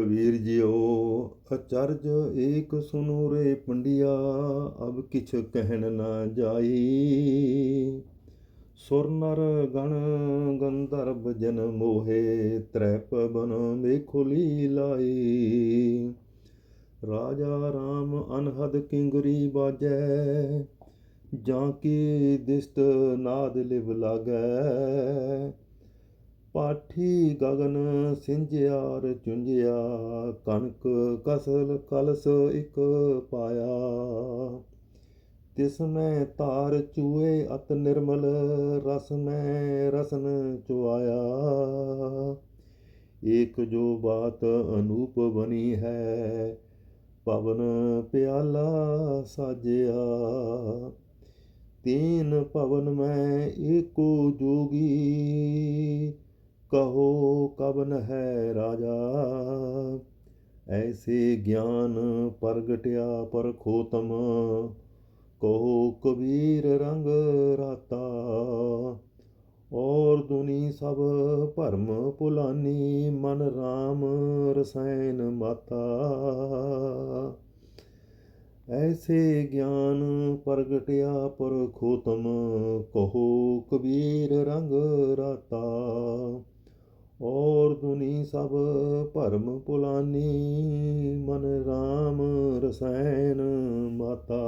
Kabir JIO, ਅਚਰਜ ਏਕ ਸੁਨੋ ਰੇ ਪੰਡਿਆ, ਅਬ ਕਿਛ ਕਹਿਣ ਨਾ ਜਾਈ। ਸੁਰ ਨਰ ਗਣ ਗੰਧਰਵ ਜਨ ਮੋਹੇ ਤ੍ਰੈ ਪਵਨ ਮੇਖੁਲੀ ਲਾਈ ਰਾਜਾ RAM ਅਨਹਦ ਕਿੰਗਰੀ ਬਾਜੈ, ਜਾਂ ਕੀ ਦਿਸਤ ਨਾਦ ਲਿਵ ਲਾਗੈ। ਪਾਠੀ ਗਗਨ ਸਿੰਜਿਆਰ ਚੁੰਝਿਆ ਕਣਕ ਕਸਲ ਕਲਸ ਇਕ ਪਾਇਆ। ਤਿਸ ਮੈਂ ਤਾਰ ਚੂਏ ਅਤ ਨਿਰਮਲ, ਰਸ ਮੈਂ ਰਸਨ ਚੁਆਇਆ। ਏਕ ਜੋ ਬਾਤ ਅਨੂਪ ਬਣੀ ਹੈ, ਪਵਨ ਪਿਆਲਾ ਸਾਜਿਆ। ਤੀਨ ਪਵਨ ਮੈਂ ਏਕੋ ਜੋਗੀ ਕਹੋ ਕਬਨ ਹੈ ਰਾਜਾ? ਐਸੇ ਗਿਆਨ ਪ੍ਰਗਟਿਆ ਪਰਖੋਤਮ। ਕਹੋ ਕਬੀਰ ਰੰਗ ਰਾਤਾ। ਔਰ ਦੁਨੀ ਸਭ ਭਰਮ ਪੁਲਾਨੀ, ਮਨ RAM ਰਸਾਇਨ ਮਾਤਾ। ਐਸੇ ਗਿਆਨ ਪ੍ਰਗਟਿਆ ਪਰਖੋਤਮ। ਕਹੋ ਕਬੀਰ ਰੰਗ ਰਾਤਾ। ਔਰ ਦੁਨੀ ਸਭ ਭਰਮ ਭੁਲਾਨੀ ਮਨ RAM ਰਸੈਨ ਮਾਤਾ।